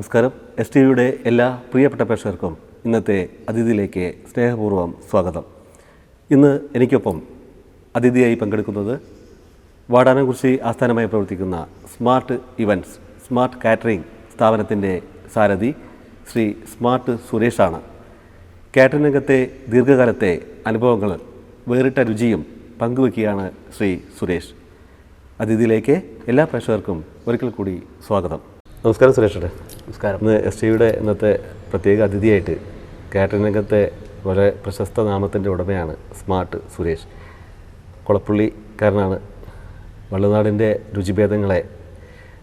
നമസ്കാരം. S T വിയുടെ എല്ലാ പ്രിയപ്പെട്ട പ്രേക്ഷകർക്കും ഇന്നത്തെ അതിഥിയിലേക്ക് സ്നേഹപൂർവം സ്വാഗതം. ഇന്ന് എനിക്കൊപ്പം അതിഥിയായി പങ്കെടുക്കുന്നത് വാടാനംകുറിശി ആസ്ഥാനമായി പ്രവർത്തിക്കുന്ന സ്മാർട്ട് ഇവന്റ്സ് സ്മാർട്ട് കാറ്ററിംഗ് സ്ഥാപനത്തിന്റെ സാരഥി ശ്രീ സ്മാർട്ട് സുരേഷാണ്. കാറ്ററിംഗ് രംഗത്തെ ദീർഘകാലത്തെ അനുഭവങ്ങൾ വേറിട്ട രുചിയും പങ്കുവയ്ക്കുകയാണ് ശ്രീ സുരേഷ്. അതിഥിയിലേക്ക് എല്ലാ പ്രേക്ഷകർക്കും ഒരിക്കൽ കൂടി സ്വാഗതം. നമസ്കാരം സുരേഷ് നമസ്കാരം. ഇന്ന് എസ് ടിയുടെ ഇന്നത്തെ പ്രത്യേക അതിഥിയായിട്ട് കാറ്ററിംഗ് രംഗത്തെ വളരെ പ്രശസ്ത നാമത്തിന്റെ ഉടമയാണ് സ്മാർട്ട് സുരേഷ്. കുളപ്പുള്ളിക്കാരനാണ്. വള്ളുനാടിന്റെ രുചിഭേദങ്ങളെ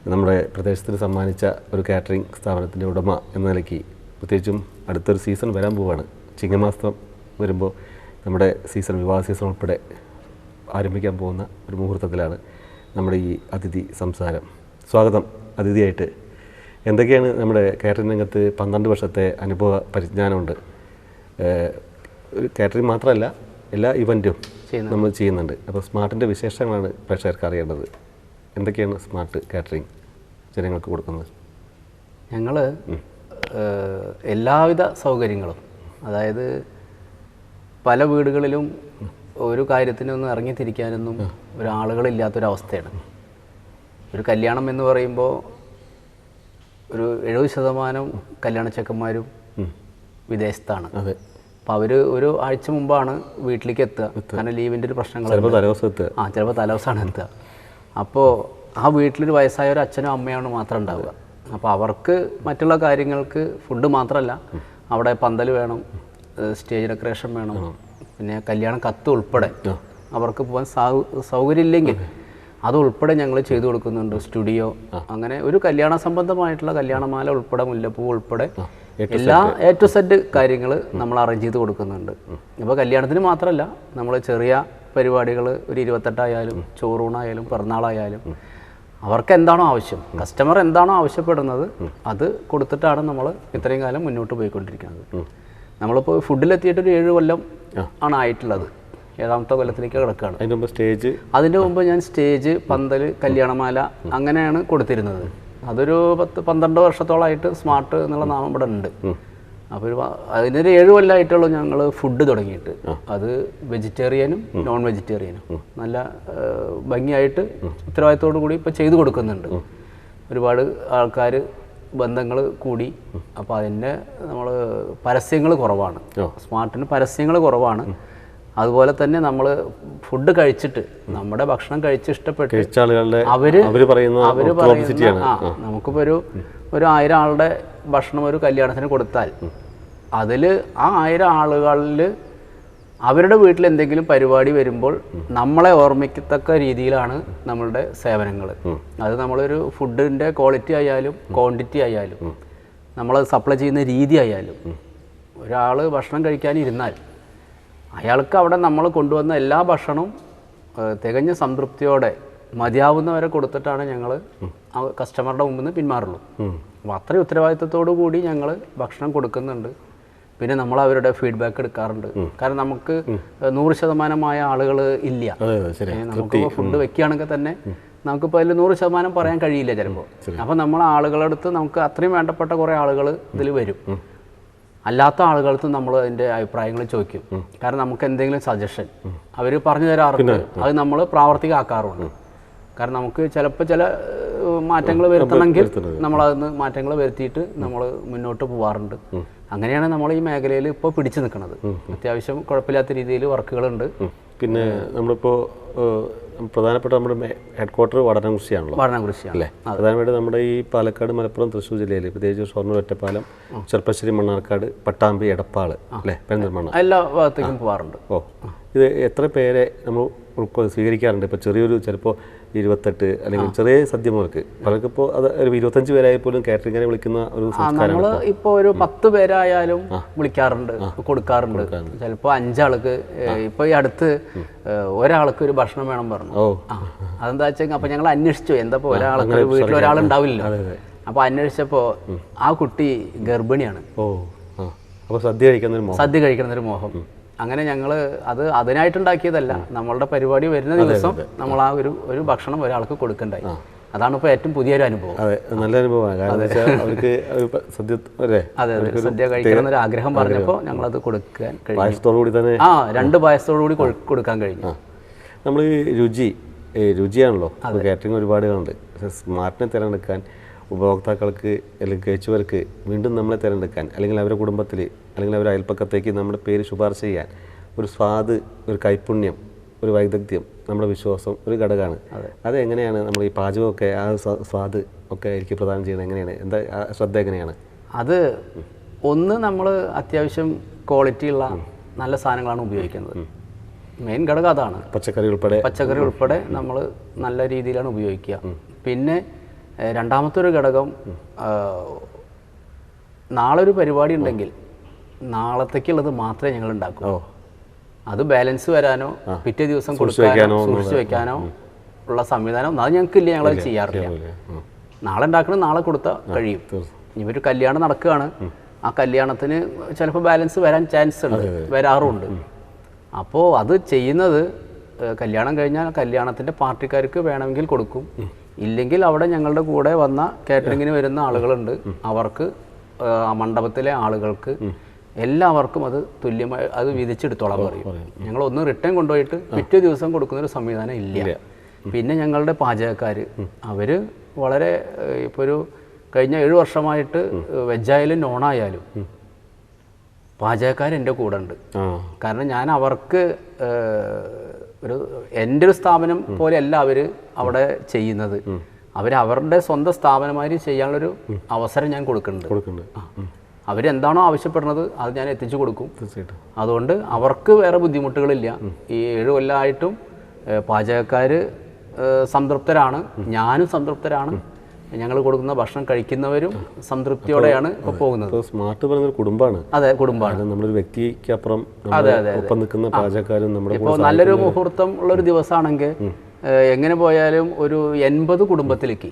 നമ്മുടെ പ്രദേശത്തിന് സമ്മാനിച്ച ഒരു കാറ്ററിംഗ് സ്ഥാപനത്തിന്റെ ഉടമ എന്ന നിലയ്ക്ക് പ്രത്യേകിച്ചും അടുത്തൊരു സീസൺ വരാൻ പോവുകയാണ് ചിങ്ങമാസം വരുമ്പോൾ നമ്മുടെ സീസൺ വിവാഹ സീസൺ ഉൾപ്പെടെ ആരംഭിക്കാൻ പോകുന്ന ഒരു മുഹൂർത്തത്തിലാണ് നമ്മുടെ ഈ അതിഥി സംസാരം. സ്വാഗതം അതിഥിയായിട്ട്. എന്തൊക്കെയാണ് നമ്മുടെ കാറ്ററിംഗ് രംഗത്ത് പന്ത്രണ്ട് വർഷത്തെ അനുഭവ പരിജ്ഞാനമുണ്ട്? കാറ്ററിംഗ് മാത്രമല്ല എല്ലാ ഇവന്റും നമ്മൾ ചെയ്യുന്നുണ്ട്. അപ്പോൾ സ്മാർട്ടിന്റെ വിശേഷങ്ങളാണ് പ്രേക്ഷകർക്ക് അറിയേണ്ടത്. എന്തൊക്കെയാണ് സ്മാർട്ട് കാറ്ററിംഗ് ജനങ്ങൾക്ക് കൊടുക്കുന്നത്? ഞങ്ങൾ എല്ലാവിധ സൗകര്യങ്ങളും അതായത് പല വീടുകളിലും ഒരു കാര്യത്തിനൊന്നും ഇറങ്ങിത്തിരിക്കാനൊന്നും ഒരാളുകളില്ലാത്തൊരവസ്ഥയാണ്. ഒരു കല്യാണം എന്ന് പറയുമ്പോൾ ഒരു എഴുപത് ശതമാനം കല്യാണ ചെക്കന്മാരും വിദേശത്താണ്. അതെ. അപ്പോൾ അവർ ഒരു ആഴ്ച മുമ്പാണ് വീട്ടിലേക്ക് എത്തുക. കാരണം ലീവിന്റെ ഒരു പ്രശ്നങ്ങൾ ആ ചിലപ്പോൾ തലേദിവസമാണ് എത്തുക. അപ്പോൾ ആ വീട്ടിലൊരു വയസ്സായ ഒരു അച്ഛനും അമ്മയാണ് മാത്രം ഉണ്ടാവുക. അപ്പോൾ അവർക്ക് മറ്റുള്ള കാര്യങ്ങൾക്ക് ഫുഡ് മാത്രമല്ല. അവിടെ പന്തൽ വേണം സ്റ്റേജ് ഡെക്കറേഷൻ വേണം. പിന്നെ കല്യാണ കത്ത് ഉൾപ്പെടെ അവർക്ക് പോകാൻ സൗകര്യം സൗകര്യമില്ലെങ്കിൽ അത് ഉൾപ്പെടെ ഞങ്ങൾ ചെയ്തു കൊടുക്കുന്നുണ്ട് സ്റ്റുഡിയോ. അങ്ങനെ ഒരു കല്യാണ സംബന്ധമായിട്ടുള്ള കല്യാണമാല ഉൾപ്പെടെ മുല്ലപ്പൂ ഉൾപ്പെടെ എല്ലാ എ ടു സെറ്റ് കാര്യങ്ങൾ നമ്മൾ അറേഞ്ച് ചെയ്ത് കൊടുക്കുന്നുണ്ട്. അപ്പോൾ കല്യാണത്തിന് മാത്രമല്ല നമ്മൾ ചെറിയ പരിപാടികൾ ഒരു ഇരുപത്തെട്ടായാലും ചോറൂണായാലും പിറന്നാളായാലും അവർക്ക് എന്താണോ ആവശ്യം കസ്റ്റമർ എന്താണോ ആവശ്യപ്പെടുന്നത് അത് കൊടുത്തിട്ടാണ് നമ്മൾ ഇത്രയും കാലം മുന്നോട്ട് പോയിക്കൊണ്ടിരിക്കുന്നത്. നമ്മളിപ്പോൾ ഫുഡിലെത്തിയിട്ട് ഒരു ഏഴ് കൊല്ലം ആണ് ആയിട്ടുള്ളത്. ഏഴാമത്തെ കൊല്ലത്തിലേക്ക് കിടക്കുകയാണ് അതിന് മുമ്പ് സ്റ്റേജ്? അതിന്റെ മുമ്പ് ഞാൻ സ്റ്റേജ് പന്തൽ കല്യാണമാല അങ്ങനെയാണ് കൊടുത്തിരുന്നത്. അതൊരു പത്ത് പന്ത്രണ്ട് വർഷത്തോളമായിട്ട് സ്മാർട്ട് എന്നുള്ള നാമം ഇവിടെ ഉണ്ട്. അപ്പോൾ ഒരു അതിനൊരു ഏഴ് കൊല്ലമായിട്ടുള്ളൂ ഞങ്ങൾ ഫുഡ് തുടങ്ങിയിട്ട്. അത് വെജിറ്റേറിയനും നോൺ വെജിറ്റേറിയനും. നല്ല ഭംഗിയായിട്ട് ഉത്തരവാദിത്തോടു കൂടി ഇപ്പോൾ ചെയ്തു കൊടുക്കുന്നുണ്ട്. ഒരുപാട് ആൾക്കാർ ബന്ധങ്ങൾ കൂടി. അപ്പോൾ അതിന്റെ നമ്മൾ പരസ്യങ്ങൾ കുറവാണ്. സ്മാർട്ടിന് പരസ്യങ്ങൾ കുറവാണ്. അതുപോലെ തന്നെ നമ്മൾ ഫുഡ് കഴിച്ചിട്ട് നമ്മുടെ ഭക്ഷണം കഴിച്ച് ഇഷ്ടപ്പെട്ട് അവർ അവർ പറയുന്ന ആ നമുക്കിപ്പോൾ ഒരു ഒരു ആയിരം ആളുടെ ഭക്ഷണം ഒരു കല്യാണത്തിന് കൊടുത്താൽ അതിൽ ആ ആയിരം ആളുകളിൽ അവരുടെ വീട്ടിൽ എന്തെങ്കിലും പരിപാടി വരുമ്പോൾ നമ്മളെ ഓർമ്മിക്കത്തക്ക രീതിയിലാണ് നമ്മളുടെ സേവനങ്ങൾ അത് നമ്മളൊരു ഫുഡിന്റെ ക്വാളിറ്റി ആയാലും ക്വാണ്ടിറ്റി ആയാലും നമ്മൾ സപ്ലൈ ചെയ്യുന്ന രീതി ആയാലും ഒരാൾ ഭക്ഷണം കഴിക്കാനിരുന്നാൽ അയാൾക്ക് അവിടെ നമ്മൾ കൊണ്ടുവന്ന എല്ലാ ഭക്ഷണവും തികഞ്ഞ സംതൃപ്തിയോടെ മതിയാവുന്നവരെ കൊടുത്തിട്ടാണ് ഞങ്ങൾ കസ്റ്റമറുടെ മുമ്പിൽ നിന്ന് പിന്മാറുള്ളൂ. അപ്പോൾ അത്രയും ഉത്തരവാദിത്തത്തോടു കൂടി ഞങ്ങൾ ഭക്ഷണം കൊടുക്കുന്നുണ്ട്. പിന്നെ നമ്മൾ അവരുടെ ഫീഡ്ബാക്ക് എടുക്കാറുണ്ട്. കാരണം നമുക്ക് നൂറ് ശതമാനമായ ആളുകൾ ഇല്ല. നമുക്കിപ്പോൾ ഫുഡ് വെക്കുകയാണെങ്കിൽ തന്നെ നമുക്കിപ്പോൾ അതിൽ നൂറ് ശതമാനം പറയാൻ കഴിയില്ല ചിലപ്പോൾ അപ്പോൾ നമ്മൾ ആളുകളടുത്ത് നമുക്ക് അത്രയും വേണ്ടപ്പെട്ട കുറേ ആളുകൾ ഇതിൽ വരും. അല്ലാത്ത ആളുകൾക്ക് നമ്മൾ അതിന്റെ അഭിപ്രായങ്ങൾ ചോദിക്കും. കാരണം നമുക്ക് എന്തെങ്കിലും സജഷൻ അവർ പറഞ്ഞു തരാറുണ്ട്. അത് നമ്മൾ പ്രാവർത്തികമാക്കാറുണ്ട്. കാരണം നമുക്ക് ചിലപ്പോൾ ചില മാറ്റങ്ങൾ വരുത്തണമെങ്കിൽ നമ്മൾ അതിന് മാറ്റങ്ങൾ വരുത്തിയിട്ട് നമ്മൾ മുന്നോട്ട് പോവാറുണ്ട്. അങ്ങനെയാണ് നമ്മൾ ഈ മേഖലയിൽ ഇപ്പോൾ പിടിച്ചു നിൽക്കുന്നത്. അത്യാവശ്യം കുഴപ്പമില്ലാത്ത രീതിയിൽ വർക്കുകളുണ്ട് പിന്നെ നമ്മളിപ്പോൾ പ്രധാനപ്പെട്ട നമ്മുടെ ഹെഡ് ക്വാർട്ടർ ഭരണകുറിശിയാണ് അല്ലേ? പ്രധാനമായിട്ട് നമ്മുടെ ഈ പാലക്കാട് മലപ്പുറം തൃശ്ശൂർ ജില്ലയിൽ പ്രത്യേകിച്ച് ഷൊർണൂർ ഒറ്റപ്പാലം ചെറുപ്പശ്ശേരി മണ്ണാർക്കാട് പട്ടാമ്പി എടപ്പാൾ അല്ലേ? പെരിന്തൽമണ്ണ. എല്ലാ ഭാഗത്തേക്കും പോകാറുണ്ട് ഓ. ഇത് എത്ര പേരെ നമ്മൾ സ്വീകരിക്കാറുണ്ട്. ഇപ്പോൾ ചെറിയൊരു ചിലപ്പോൾ ഇരുപത്തെട്ട് അല്ലെങ്കിൽ ചെറിയ സദ്യ മുതൽക്ക് പലർക്കും ഇപ്പോൾ അത് ഒരു ഇരുപത്തഞ്ച് പേരായി പോലും കാറ്ററിംഗിനെ വിളിക്കുന്ന ഒരു നമ്മൾ ഇപ്പോൾ ഒരു പത്ത് പേരായാലും വിളിക്കാറുണ്ട് കൊടുക്കാറുണ്ട്. ചിലപ്പോൾ അഞ്ചാൾക്ക് ഇപ്പോൾ ഈ അടുത്ത് ഒരാൾക്ക് ഒരു ഭക്ഷണം വേണം പറഞ്ഞു. അതെന്താ വെച്ചാൽ അപ്പം ഞങ്ങൾ അന്വേഷിച്ചു. എന്താ ഇപ്പോൾ ഒരാൾക്ക് വീട്ടിൽ ഒരാളുണ്ടാവില്ല അപ്പോൾ അന്വേഷിച്ചപ്പോൾ ആ കുട്ടി ഗർഭിണിയാണ്. ഓ അപ്പോൾ സദ്യ കഴിക്കുന്ന ഒരു സദ്യ കഴിക്കണമെന്നൊരു മോഹം. അങ്ങനെ ഞങ്ങൾ അത് അതിനായിട്ടുണ്ടാക്കിയതല്ല. നമ്മളുടെ പരിപാടി വരുന്ന ദിവസം നമ്മൾ ആ ഒരു ഒരു ഭക്ഷണം ഒരാൾക്ക് കൊടുക്കണ്ടായി. അതാണ് ഇപ്പോൾ ഏറ്റവും പുതിയൊരു അനുഭവം. അതെ നല്ല അനുഭവമാണ്. കാരണം അവർക്ക് സദ്യ അല്ലേ? അതെ അതെ. സദ്യ കഴിക്കണം ഒരു ആഗ്രഹം പറഞ്ഞപ്പോൾ ഞങ്ങളത് കൊടുക്കാൻ പായസത്തോടു കൂടി തന്നെ? ആ രണ്ട് പായസത്തോടു കൂടി കൊടുക്കാൻ കഴിഞ്ഞു. നമ്മൾ രുചി രുചിയാണല്ലോ? കാറ്ററിംഗ് ഒരുപാട് ഒരുപാടുകളുണ്ട് സ്മാർട്ടിനെ തിരഞ്ഞെടുക്കാൻ ഉപഭോക്താക്കൾക്ക് അല്ലെങ്കിൽ കഴിച്ചവർക്ക് വീണ്ടും നമ്മളെ തിരഞ്ഞെടുക്കാൻ അല്ലെങ്കിൽ അവരുടെ കുടുംബത്തിൽ അല്ലെങ്കിൽ അവർ അയൽപ്പക്കത്തേക്ക് നമ്മുടെ പേര് ശുപാർശ ചെയ്യാൻ ഒരു സ്വാദ് ഒരു കൈപുണ്യം ഒരു വൈദഗ്ധ്യം നമ്മുടെ വിശ്വാസം ഒരു ഘടകമാണ്. അത്. എങ്ങനെയാണ് നമ്മൾ ഈ പാചകമൊക്കെ ആ സ്വാദ് ഒക്കെ എനിക്ക് പ്രദാനം ചെയ്യുന്നത്? എങ്ങനെയാണ്? എന്താ ശ്രദ്ധ എങ്ങനെയാണ്? അത് ഒന്ന് നമ്മൾ അത്യാവശ്യം ക്വാളിറ്റി ഉള്ള നല്ല സാധനങ്ങളാണ് ഉപയോഗിക്കുന്നത്. മെയിൻ ഘടകം അതാണ്. പച്ചക്കറി ഉൾപ്പെടെ? പച്ചക്കറി ഉൾപ്പെടെ നമ്മൾ നല്ല രീതിയിലാണ് ഉപയോഗിക്കുക. പിന്നെ രണ്ടാമത്തെ ഒരു ഘടകം നാളെ ഒരു പരിപാടി ഉണ്ടെങ്കിൽ നാളത്തേക്കുള്ളത് മാത്രമേ ഞങ്ങൾ ഉണ്ടാക്കൂ അത് ബാലൻസ് വരാനോ പിറ്റേ ദിവസം കൊടുക്കാനോ സൂക്ഷിച്ചു വെക്കാനോ ഉള്ള സംവിധാനം അത് ഞങ്ങൾക്കില്ല ഞങ്ങൾ ചെയ്യാറില്ല. നാളെ ഉണ്ടാക്കണം നാളെ കൊടുത്താൽ കഴിയും. ഇനി ഒരു കല്യാണം നടക്കുകയാണ്. ആ കല്യാണത്തിന് ചിലപ്പോൾ ബാലൻസ് വരാൻ ചാൻസ് ഉണ്ട് വരാറുമുണ്ട് അപ്പോൾ അത് ചെയ്യുന്നത് കല്യാണം കഴിഞ്ഞാൽ കല്യാണത്തിന്റെ പാർട്ടിക്കാർക്ക് വേണമെങ്കിൽ കൊടുക്കും. ഇല്ലെങ്കിൽ അവിടെ ഞങ്ങളുടെ കൂടെ വന്ന കാറ്ററിങ്ങിന് വരുന്ന ആളുകളുണ്ട്. അവർക്ക് ആ മണ്ഡപത്തിലെ ആളുകൾക്ക് എല്ലാവർക്കും അത് തുല്യമായി അത് വിധിച്ചെടുത്തോളാൻ പറയും. ഞങ്ങൾ ഒന്ന് റിട്ടേൺ കൊണ്ടുപോയിട്ട് പിറ്റേ ദിവസം കൊടുക്കുന്ന ഒരു സംവിധാനം ഇല്ല. പിന്നെ ഞങ്ങളുടെ പാചകക്കാർ അവർ വളരെ ഇപ്പോൾ ഒരു കഴിഞ്ഞ ഏഴ് വർഷമായിട്ട് വെജായാലും നോണായാലും പാചകക്കാർ എന്റെ കൂടെ ഉണ്ട്. കാരണം ഞാൻ അവർക്ക് ഒരു എന്റെ ഒരു സ്ഥാപനം പോലെയല്ല അവർ അവിടെ ചെയ്യുന്നത്. അവർ അവരുടെ സ്വന്തം സ്ഥാപനമാതിരി ചെയ്യാനുള്ളൊരു അവസരം ഞാൻ കൊടുക്കുന്നുണ്ട്. കൊടുക്കുന്നുണ്ട്. അവരെന്താണോ ആവശ്യപ്പെടുന്നത് അത് ഞാൻ എത്തിച്ചു കൊടുക്കും. തീർച്ചയായിട്ടും. അതുകൊണ്ട് അവർക്ക് വേറെ ബുദ്ധിമുട്ടുകളില്ല. ഈ ഏഴ് കൊല്ലമായിട്ടും പാചകക്കാർ സംതൃപ്തരാണ്. ഞാനും സംതൃപ്തരാണ്. ഞങ്ങൾ കൊടുക്കുന്ന ഭക്ഷണം കഴിക്കുന്നവരും സംതൃപ്തിയോടെയാണ് ഇപ്പോൾ പോകുന്നത്. സ്മാർട്ട് പറയുന്ന കുടുംബമാണ്. അതെ കുടുംബമാണ്. നമ്മളൊരു വ്യക്തിക്ക് അപ്പുറം അതെ അതെ. ഒപ്പം നിൽക്കുന്ന പാചകക്കാരും നമ്മുടെ ഇപ്പോൾ നല്ലൊരു മുഹൂർത്തം ഉള്ളൊരു ദിവസമാണെങ്കിൽ എങ്ങനെ പോയാലും ഒരു എൺപത് കുടുംബത്തിലേക്ക്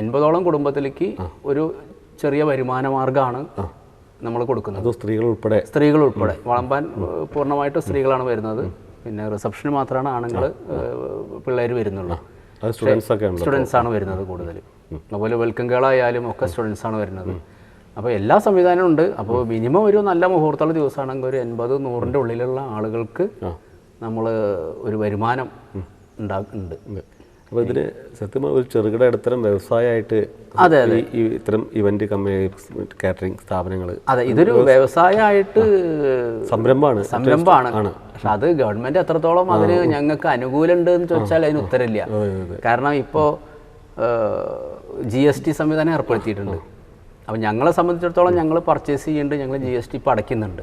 എൺപതോളം കുടുംബത്തിലേക്ക് ഒരു ചെറിയ വരുമാന മാർഗമാണ് നമ്മൾ കൊടുക്കുന്നത്. സ്ത്രീകൾ ഉൾപ്പെടെ സ്ത്രീകൾ ഉൾപ്പെടെ. വളമ്പാൻ പൂർണമായിട്ടും സ്ത്രീകളാണ് വരുന്നത്. പിന്നെ റിസപ്ഷന് മാത്രമാണ് ആണുങ്ങൾ പിള്ളേർ വരുന്നുള്ളൂ. സ്റ്റുഡൻസ് ആണ് വരുന്നത് കൂടുതൽ അതുപോലെ വെൽക്കം കേളായാലും ഒക്കെ സ്റ്റുഡൻസ് ആണ് വരുന്നത്. അപ്പോൾ എല്ലാ സംവിധാനവും ഉണ്ട്. അപ്പോൾ മിനിമം ഒരു നല്ല മുഹൂർത്തമുള്ള ദിവസമാണെങ്കിൽ ഒരു എൺപത് നൂറിന്റെ ഉള്ളിലുള്ള ആളുകൾക്ക് നമ്മൾ ഒരു വരുമാനം ഉണ്ടാകുന്നുണ്ട് അപ്പോൾ ഇതിന് സത്യം ഒരു ചെറുകിട ഇടത്തരം വ്യവസായമായിട്ട് അതെ, അതെ. ഈ ഇത്തരം ഇവന്റ് കമ്പനി കാറ്ററിംഗ് സ്ഥാപനങ്ങൾ അതെ ഇതൊരു വ്യവസായമായിട്ട് സംരംഭമാണ്. സംരംഭമാണ്. പക്ഷെ അത് ഗവൺമെന്റ് എത്രത്തോളം അതിന് ഞങ്ങൾക്ക് അനുകൂലമുണ്ട് എന്ന് ചോദിച്ചാൽ അതിന് ഉത്തരമില്ല. കാരണം ഇപ്പോൾ ജി എസ് ടി സംവിധാനം ഏർപ്പെടുത്തിയിട്ടുണ്ട്. അപ്പം ഞങ്ങളെ സംബന്ധിച്ചിടത്തോളം ഞങ്ങൾ പർച്ചേസ് ചെയ്യുന്നുണ്ട് ഞങ്ങൾ ജി എസ് ടി ഇപ്പോൾ അടയ്ക്കുന്നുണ്ട്.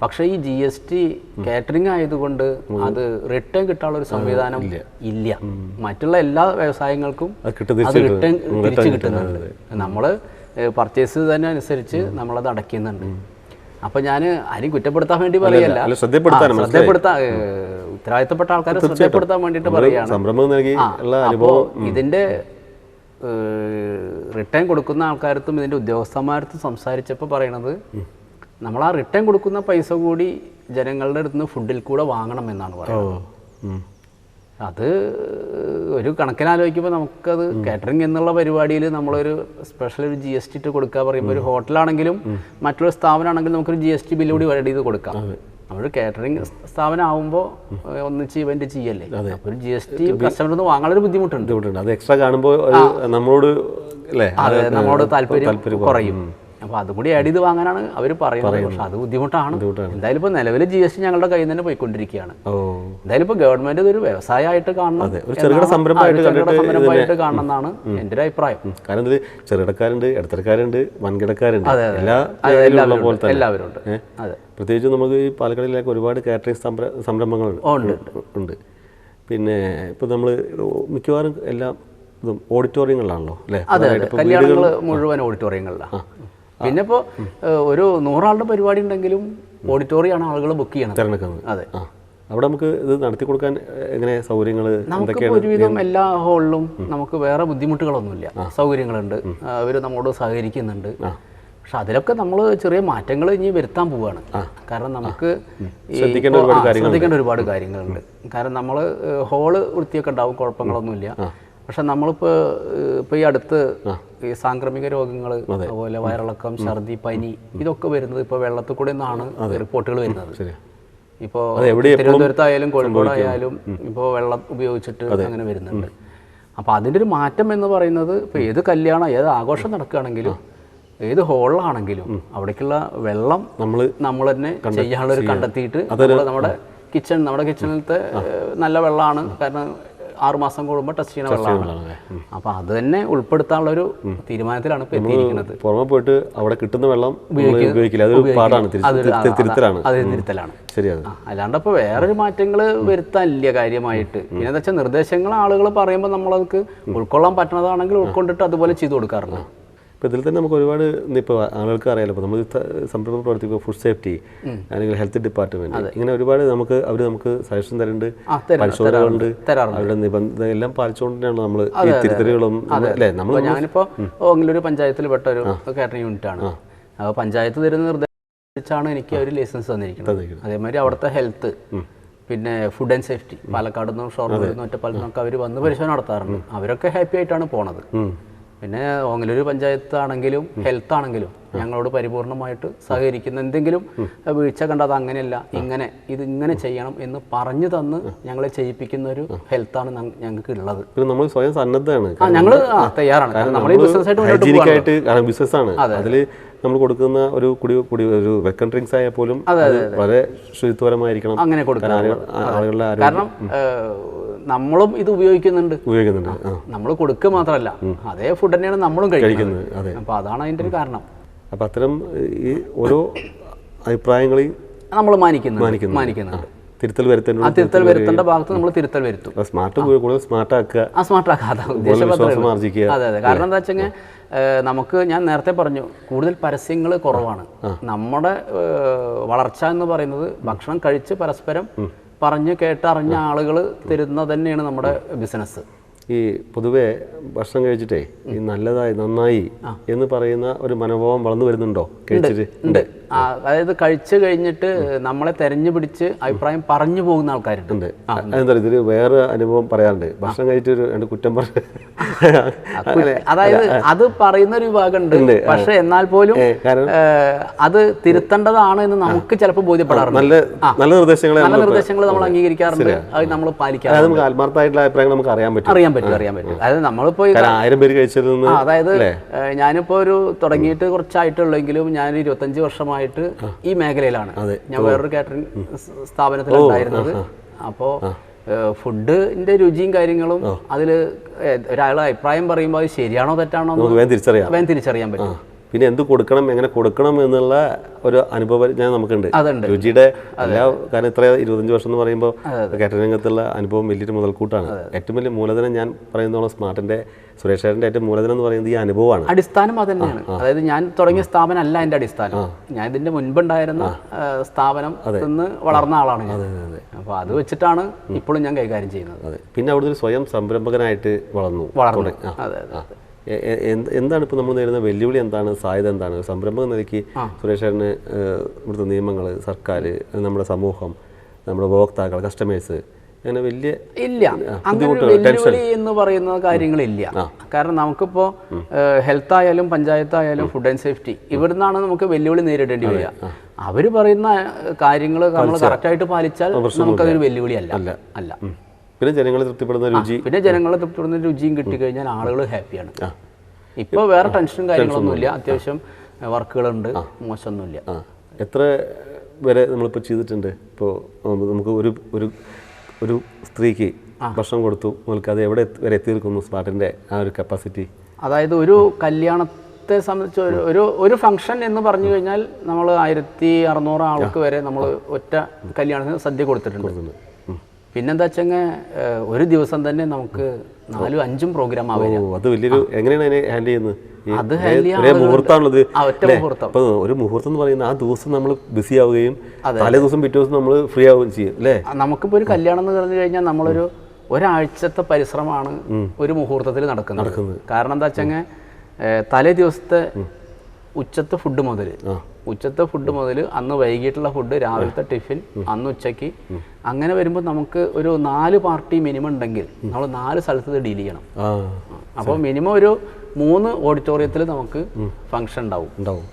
പക്ഷേ ഈ ജി എസ് ടി കാറ്ററിംഗ് ആയതുകൊണ്ട് അത് റിട്ടേൺ കിട്ടാനുള്ള ഒരു സംവിധാനം ഇല്ല. മറ്റുള്ള എല്ലാ വ്യവസായങ്ങൾക്കും അത് റിട്ടേൺ തിരിച്ചു കിട്ടുന്നുണ്ട്. നമ്മൾ പർച്ചേസ് തന്നെ അനുസരിച്ച് നമ്മളത് അടയ്ക്കുന്നുണ്ട്. അപ്പൊ ഞാൻ ആരെയും കുറ്റപ്പെടുത്താൻ വേണ്ടി പറയല്ല. ശ്രദ്ധപ്പെടുത്താൻ ഉത്തരവാദിത്തപ്പെട്ട ആൾക്കാരെ ശ്രദ്ധപ്പെടുത്താൻ വേണ്ടിയിട്ട് പറയാണ്. അപ്പോ ഇതിന്റെ റിട്ടേൺ കൊടുക്കുന്ന ആൾക്കാരത്തും ഇതിന്റെ ഉദ്യോഗസ്ഥന്മാരത്തും സംസാരിച്ചപ്പോൾ പറയണത് നമ്മൾ ആ റിട്ടേൺ കൊടുക്കുന്ന പൈസ കൂടി ജനങ്ങളുടെ അടുത്ത് നിന്ന് ഫുഡിൽ കൂടെ വാങ്ങണം എന്നാണ് പറയുന്നത്. അത് ഒരു കണക്കിനാലോചിക്കുമ്പോൾ നമുക്കത് കാറ്ററിംഗ് എന്നുള്ള പരിപാടിയിൽ നമ്മളൊരു സ്പെഷ്യൽ ഒരു ജി എസ് ടി ഇട്ട് കൊടുക്കുക പറയുമ്പോൾ ഒരു ഹോട്ടലാണെങ്കിലും മറ്റൊരു സ്ഥാപനമാണെങ്കിലും നമുക്കൊരു ജി എസ് ടി ബില്ല് കൂടി ആഡ് ചെയ്ത് കൊടുക്കാം. നമ്മളൊരു കാറ്ററിംഗ് സ്ഥാപനം ആകുമ്പോൾ ഒന്നിച്ച് ഇവന്റ് ചെയ്യല്ലേ? അപ്പോൾ ഒരു ജി എസ് ടി കസ്റ്റമറിൽ വാങ്ങാനൊരു ബുദ്ധിമുട്ടുണ്ട്. അത് എക്സ്ട്രാ കാണുമ്പോൾ നമ്മളോട് നമ്മളോട് താല്പര്യം കുറയും. അപ്പോൾ അതും കൂടി ആഡ് ചെയ്ത് വാങ്ങാനാണ് അവർ പറയുന്നത്. പക്ഷെ അത് ബുദ്ധിമുട്ടാണ്. എന്തായാലും ഇപ്പോൾ നിലവിൽ ജി എസ് ടി ഞങ്ങളുടെ കയ്യിൽ തന്നെ പോയിക്കൊണ്ടിരിക്കുകയാണ്. എന്തായാലും ഇപ്പോൾ ഗവൺമെന്റ് ഇതൊരു വ്യവസായമായിട്ട് കാണണം ഒരു ചെറുകിട സംരംഭമായിട്ട് കാണണം എന്നാണ് എന്റെ ഒരു അഭിപ്രായം. കാരണം ചെറുകിടക്കാരുണ്ട് ഇടത്തരക്കാരുണ്ട് വൻകിടക്കാരുണ്ട്. എല്ലാവരും ഉണ്ട് അതെ. പ്രത്യേകിച്ച് നമുക്ക് ഈ പാലക്കാടിലേക്ക് ഒരുപാട് കാറ്ററിംഗ് സംരംഭങ്ങൾ സംരംഭങ്ങളുണ്ട്. ഉണ്ട്, പിന്നെ ഇപ്പോൾ നമ്മൾ മിക്കവാറും എല്ലാം ഇതും ഓഡിറ്റോറിയങ്ങളിലാണല്ലോ അല്ലേ? കല്യാണങ്ങൾ മുഴുവൻ ഓഡിറ്റോറിയങ്ങളിലാണ് പിന്നെ ഇപ്പോൾ ഒരു നൂറാളുടെ പരിപാടി ഉണ്ടെങ്കിലും ഓഡിറ്റോറിയമാണ് ആളുകൾ ബുക്ക് തിരഞ്ഞെടുക്കുന്നത്. അതെ. അവിടെ നമുക്ക് ഇത് നടത്തി കൊടുക്കാൻ എങ്ങനെ സൗകര്യങ്ങൾ നമുക്ക് ഒരുവിധം എല്ലാ ഹോളിലും നമുക്ക് വേറെ ബുദ്ധിമുട്ടുകളൊന്നുമില്ല. സൗകര്യങ്ങളുണ്ട്. അവർ നമ്മോട് സഹകരിക്കുന്നുണ്ട്. പക്ഷെ അതിലൊക്കെ നമ്മൾ ചെറിയ മാറ്റങ്ങൾ ഇനി വരുത്താൻ പോവുകയാണ് കാരണം നമുക്ക് ശ്രദ്ധിക്കേണ്ട ഒരുപാട് കാര്യങ്ങളുണ്ട്. കാരണം നമ്മൾ ഹോൾ വൃത്തിയൊക്കെ ഉണ്ടാവും കുഴപ്പങ്ങളൊന്നുമില്ല. പക്ഷെ നമ്മളിപ്പോൾ ഇപ്പോൾ ഈ അടുത്ത് ഈ സാംക്രമിക രോഗങ്ങൾ അതുപോലെ വയറിളക്കം ഛർദി പനി ഇതൊക്കെ വരുന്നത് ഇപ്പോൾ വെള്ളത്തിൽ കൂടെ നിന്നാണ് റിപ്പോർട്ടുകൾ വരുന്നത്. ഇപ്പോ ഇപ്പോൾ തിരുവനന്തപുരത്തായാലും കോഴിക്കോടായാലും ഇപ്പോൾ വെള്ളം ഉപയോഗിച്ചിട്ട് അങ്ങനെ വരുന്നുണ്ട്. അപ്പോൾ അതിന്റെ ഒരു മാറ്റം എന്ന് പറയുന്നത് ഇപ്പോൾ ഏത് കല്യാണം ഏത് ആഘോഷം നടക്കുകയാണെങ്കിലും ഏത് ഹോളിലാണെങ്കിലും അവിടേക്കുള്ള വെള്ളം നമ്മൾ നമ്മൾ തന്നെ ചെയ്യാനുള്ള ഒരു കണ്ടെത്തിയിട്ട് നമ്മുടെ കിച്ചൺ നമ്മുടെ കിച്ചണിലത്തെ നല്ല വെള്ളമാണ്. കാരണം ആറുമാസം കൂടുമ്പോൾ ടെസ്റ്റ് ചെയ്യുന്ന വെള്ളമാണ്. അപ്പോൾ അത് തന്നെ ഉൾപ്പെടുത്താനുള്ള ഒരു തീരുമാനത്തിലാണ് ഇപ്പോൾ എത്തിയിരിക്കുന്നത്. പുറമെ പോയിട്ട് അവിടെ കിട്ടുന്ന വെള്ളം ഉപയോഗിക്കില്ല. പാടാണ് തിരുത്തലാണ്. അത് തിരുത്തലാണ്. ശരിയത് ആ, അല്ലാണ്ട് ഇപ്പോൾ വേറൊരു മാറ്റങ്ങൾ വരുത്താനില്ല കാര്യമായിട്ട്. പിന്നെ എന്താ വെച്ചാൽ നിർദ്ദേശങ്ങൾ ആളുകൾ പറയുമ്പോൾ നമ്മളതൊക്കെ ഉൾക്കൊള്ളാൻ പറ്റുന്നതാണെങ്കിൽ ഉൾക്കൊണ്ടിട്ട് അതുപോലെ ചെയ്തു കൊടുക്കാറുണ്ട്. ഇപ്പോൾ ഇതിൽ തന്നെ നമുക്ക് ഒരുപാട് ഇപ്പോൾ ആളുകൾക്ക് അറിയാലോ ഇപ്പോൾ നമ്മൾ സംരംഭം പ്രവർത്തിക്കുക ഫുഡ് സേഫ്റ്റി അല്ലെങ്കിൽ ഹെൽത്ത് ഡിപ്പാർട്ട്മെന്റ് ഇങ്ങനെ ഒരുപാട് നമുക്ക് അവർ നമുക്ക് സജഷൻ തരുന്നുണ്ട് പരിശോധനകളുണ്ട് അവരുടെ നിബന്ധന എല്ലാം പാലിച്ചുകൊണ്ടാണ് നമ്മൾ ഈ തിരുത്തലുകളും അല്ലേ? നമ്മൾ ഞാനിപ്പോൾ ഓങ്ങിലൊരു പഞ്ചായത്തിൽ പെട്ട ഒരു കാറ്ററിംഗ് യൂണിറ്റ് ആണ്. അപ്പോൾ പഞ്ചായത്ത് തരുന്ന നിർദ്ദേശിച്ചാണ് എനിക്ക് അവർ ലൈസൻസ് തന്നിരിക്കുന്നത്. അതേമാതിരി അവിടുത്തെ ഹെൽത്ത് പിന്നെ ഫുഡ് ആൻഡ് സേഫ്റ്റി പാലക്കാട് നിന്നും ഷോർ നിന്നും ഒറ്റപ്പാലത്തു നിന്നൊക്കെ അവർ വന്ന് പരിശോധന നടത്താറുണ്ട്. അവരൊക്കെ ഹാപ്പി ആയിട്ടാണ് പോണത്. പിന്നെ ഓങ്ങലൂർ പഞ്ചായത്ത് ആണെങ്കിലും ഹെൽത്ത് ആണെങ്കിലും ഞങ്ങളോട് പരിപൂർണമായിട്ട് സഹകരിക്കുന്ന എന്തെങ്കിലും വീഴ്ച കണ്ടത് അങ്ങനെയല്ല ഇങ്ങനെ ഇത് ഇങ്ങനെ ചെയ്യണം എന്ന് പറഞ്ഞു തന്ന് ഞങ്ങളെ ചെയ്യിപ്പിക്കുന്ന ഒരു ഹെൽത്താണ് ഞങ്ങൾക്ക് ഉള്ളത് നമ്മൾ സ്വയം സന്നദ്ധമാണ് ഞങ്ങൾ തയ്യാറാണ്. നമ്മൾ ബിസിനസ് ആയിട്ട് ബിസിനസ് ആണ്. അതിൽ നമ്മൾ കൊടുക്കുന്ന ഒരു കുടി കുടി ഒരു വെക്കൺ ഡ്രിങ്ക്സ് ആയാൽ പോലും വളരെ ശുചിത്വപരമായിരിക്കണം. അങ്ങനെ കൊടുക്കണം ആളുകളുടെ കാരണം നമ്മളും ഇത് ഉപയോഗിക്കുന്നുണ്ട്. ഉപയോഗിക്കുന്നുണ്ട്. നമ്മൾ കൊടുക്കുക മാത്രമല്ല അതേ ഫുഡ് തന്നെയാണ് നമ്മളും കഴിക്കുന്നത്. അപ്പൊ അതാണ് അതിന്റെ ഒരു കാരണം. അപ്പൊ അത്തരം ഈ ഓരോ അഭിപ്രായങ്ങളെയും നമ്മൾ മാനിക്കുന്നു മാനിക്കുന്നുണ്ട്. തിരുത്തൽ വരുത്തേണ്ട തിരുത്തൽ വരുത്തേണ്ട ഭാഗത്ത് നമ്മൾ തിരുത്തൽ വരുത്തും. സ്മാർട്ട് കൂടുതൽ സ്മാർട്ട് ആക്കുക ആ സ്മാർട്ട് ആർജിക്കുക. അതെ അതെ. കാരണം എന്താ വെച്ചാൽ നമുക്ക് ഞാൻ നേരത്തെ പറഞ്ഞു കൂടുതൽ പരസ്യങ്ങൾ കുറവാണ്. നമ്മുടെ വളർച്ച എന്ന് പറയുന്നത് ഭക്ഷണം കഴിച്ച് പരസ്പരം പറഞ്ഞ് കേട്ടറിഞ്ഞ ആളുകൾ തരുന്നത് തന്നെയാണ് നമ്മുടെ ബിസിനസ് ഈ പൊതുവെ ഭക്ഷണം കഴിച്ചിട്ടേ ഈ നല്ലതായി നന്നായി എന്ന് പറയുന്ന ഒരു മനോഭാവം വളർന്നു വരുന്നുണ്ടോ? കഴിച്ചിട്ട് ഉണ്ട്. അതായത് കഴിച്ചു കഴിഞ്ഞിട്ട് നമ്മളെ തെരഞ്ഞു പിടിച്ച് അഭിപ്രായം പറഞ്ഞു പോകുന്ന ആൾക്കാരുണ്ട്. അതെന്താ ഇതിൽ വേറെ അനുഭവം പറയാറുണ്ട്. ഭക്ഷണം കഴിച്ചൊരു രണ്ട് കുറ്റം പറഞ്ഞു അതായത് അത് പറയുന്ന ഒരു വിഭാഗം ഉണ്ട് പക്ഷെ എന്നാൽ പോലും അത് തിരുത്തേണ്ടതാണ് എന്ന് നമുക്ക് ചിലപ്പോൾ ബോധ്യപ്പെടാറുണ്ട്. നല്ല നല്ല നിർദ്ദേശങ്ങൾ നല്ല നിർദ്ദേശങ്ങൾ നമ്മൾ അംഗീകരിക്കാറുണ്ട്. അത് നമ്മൾ അതായത് പാലിക്കാറുണ്ട്. നമുക്ക് ആത്മാർത്ഥമായിട്ടുള്ള അഭിപ്രായങ്ങൾ നമുക്ക് അറിയാൻ പറ്റും. അറിയാൻ പറ്റും അറിയാൻ പറ്റും. അതായത് നമ്മളിപ്പോ ആയിരം പേര് കഴിച്ചതിൽ നിന്ന് ആ, അതായത് ഞാനിപ്പോ ഒരു തുടങ്ങിയിട്ട് കുറച്ചായിട്ടുള്ളെങ്കിലും ഞാൻ ഇരുപത്തഞ്ച് വർഷമായിട്ട് ഈ മേഖലയിലാണ്. ഞാൻ വേറൊരു കാറ്ററിംഗ് സ്ഥാപനത്തിലുണ്ടായിരുന്നത് അപ്പോ അപ്പോൾ ഫുഡിന്റെ രുചിയും കാര്യങ്ങളും അതിൽ ഒരാൾ അഭിപ്രായം പറയുമ്പോൾ അത് ശരിയാണോ തെറ്റാണോ വേഗം തിരിച്ചറിയാം. വേഗം തിരിച്ചറിയാൻ പറ്റും. പിന്നെ എന്ത് കൊടുക്കണം എങ്ങനെ കൊടുക്കണം എന്നുള്ള ഒരു അനുഭവം ഞാൻ നമുക്കുണ്ട്. രുചിയുടെ എല്ലാ കാരണം ഇത്ര ഇരുപത്തഞ്ച് വർഷം എന്ന് പറയുമ്പോൾ കാറ്ററിംഗ് രംഗത്തുള്ള അനുഭവം വലിയൊരു മുതൽക്കൂട്ടാണ്. ഏറ്റവും വലിയ മൂലധനം ഞാൻ പറയുന്നോളം സ്മാർട്ടിന്റെ സുരേഷ് ചേട്ടന്റെ ഏറ്റവും മൂലധനം എന്ന് പറയുന്നത് ഈ അനുഭവമാണ്. അടിസ്ഥാനം അത് തന്നെയാണ് അതായത് ഞാൻ തുടങ്ങിയ സ്ഥാപനം അല്ല എന്റെ അടിസ്ഥാനം. ഞാൻ ഇതിന്റെ മുൻപുണ്ടായിരുന്ന സ്ഥാപനം നിന്ന് വളർന്ന ആളാണ് ഞാൻ. അപ്പോൾ അത് വെച്ചിട്ടാണ് ഇപ്പോഴും ഞാൻ കൈകാര്യം ചെയ്യുന്നത്. പിന്നെ അവിടുന്ന് ഒരു സ്വയം സംരംഭകനായിട്ട് വളർന്നു. വളർന്നു. അതെ അതെ എന്താണ് ഇപ്പോൾ നമ്മൾ നേരിടുന്ന വെല്ലുവിളി എന്താണ്? സാധ്യത എന്താണ്? സംരംഭം നിലയ്ക്ക് സുരേഷ് ചേട്ടന് ഏഹ്, ഇവിടുത്തെ നിയമങ്ങൾ സർക്കാർ നമ്മുടെ സമൂഹം നമ്മുടെ ഉപഭോക്താക്കൾ കസ്റ്റമേഴ്സ് അങ്ങനെ വലിയ ഇല്ല. അങ്ങനെ ഒരു വെല്ലുവിളി എന്ന് പറയുന്ന കാര്യങ്ങളില്ല കാരണം നമുക്കിപ്പോ ഹെൽത്ത് ആയാലും പഞ്ചായത്ത് ആയാലും ഫുഡ് ആൻഡ് സേഫ്റ്റി ഇവിടുന്നാണ് നമുക്ക് വെല്ലുവിളി നേരിടേണ്ടി വരിക. അവർ പറയുന്ന കാര്യങ്ങൾ നമ്മൾ കറക്റ്റായിട്ട് പാലിച്ചാൽ നമുക്കതൊരു വെല്ലുവിളി അല്ല. അല്ല. പിന്നെ ജനങ്ങളെ തൃപ്തിപ്പെടുന്ന രുചി. പിന്നെ ജനങ്ങളെ തൃപ്തിപ്പെടുന്ന രുചിയും കിട്ടിക്കഴിഞ്ഞാൽ ആളുകൾ ഹാപ്പിയാണ്. ഇപ്പോൾ വേറെ ടെൻഷനും കാര്യങ്ങളൊന്നുമില്ല. അത്യാവശ്യം വർക്കുകളുണ്ട്. മോശമൊന്നുമില്ല. എത്ര വരെ നമ്മളിപ്പോൾ ചെയ്തിട്ടുണ്ട്? ഇപ്പോൾ നമുക്ക് ഒരു ഒരു ഒരു സ്ത്രീക്ക് ഭക്ഷണം കൊടുത്തു. നമുക്ക് അത് എവിടെ വരെ എത്തിയിരിക്കുന്നു? നിൽക്കുന്നു സ്മാർട്ടിന്റെ ആ ഒരു കപ്പാസിറ്റി അതായത് ഒരു കല്യാണത്തെ സംബന്ധിച്ച് ഒരു ഒരു ഒരു ഫംഗ്ഷൻ എന്ന് പറഞ്ഞു കഴിഞ്ഞാൽ നമ്മൾ ആയിരത്തി അറുന്നൂറ് ആൾക്ക് വരെ നമ്മൾ ഒറ്റ കല്യാണത്തിന് സദ്യ കൊടുത്തിട്ടുണ്ട്. പിന്നെന്താ വെച്ചാൽ ഒരു ദിവസം തന്നെ നമുക്ക് നാലും അഞ്ചും പ്രോഗ്രാം ആവുക അത് വലിയൊരു എങ്ങനെയാണ് ഹാൻഡിൽ ചെയ്യുന്നത്? അത് ഒരേ- മുഹൂർത്തമാണുള്ളത് ഒരേ മുഹൂർത്തം. എന്ന് പറയുന്നത് ആ ദിവസം നമ്മൾ ബിസി ആവുകയും തലേ ദിവസം പിറ്റേ ദിവസം നമ്മൾ ഫ്രീ ആവുകയും ചെയ്യും അല്ലേ? നമുക്കിപ്പോൾ ഒരു കല്യാണം എന്ന് പറഞ്ഞു കഴിഞ്ഞാൽ നമ്മളൊരു ഒരാഴ്ചത്തെ പരിശ്രമമാണ് ഒരു മുഹൂർത്തത്തിൽ നടക്കുന്നത്. കാരണം എന്താ വെച്ചെങ്കിൽ തലേ ദിവസത്തെ ഉച്ചത്തെ ഫുഡ് മുതൽ ഉച്ചത്തെ ഫുഡ് മുതൽ അന്ന് വൈകിട്ടുള്ള ഫുഡ് രാവിലത്തെ ടിഫിൻ അന്ന് ഉച്ചയ്ക്ക് അങ്ങനെ വരുമ്പോൾ നമുക്ക് ഒരു നാല് പാർട്ടി മിനിമം ഉണ്ടെങ്കിൽ നമ്മൾ നാല് സ്ഥലത്ത് ഡീൽ ചെയ്യണം. അപ്പോൾ മിനിമം ഒരു മൂന്ന് ഓഡിറ്റോറിയത്തിൽ നമുക്ക് ഫംഗ്ഷൻ ഉണ്ടാവും. ഉണ്ടാവും.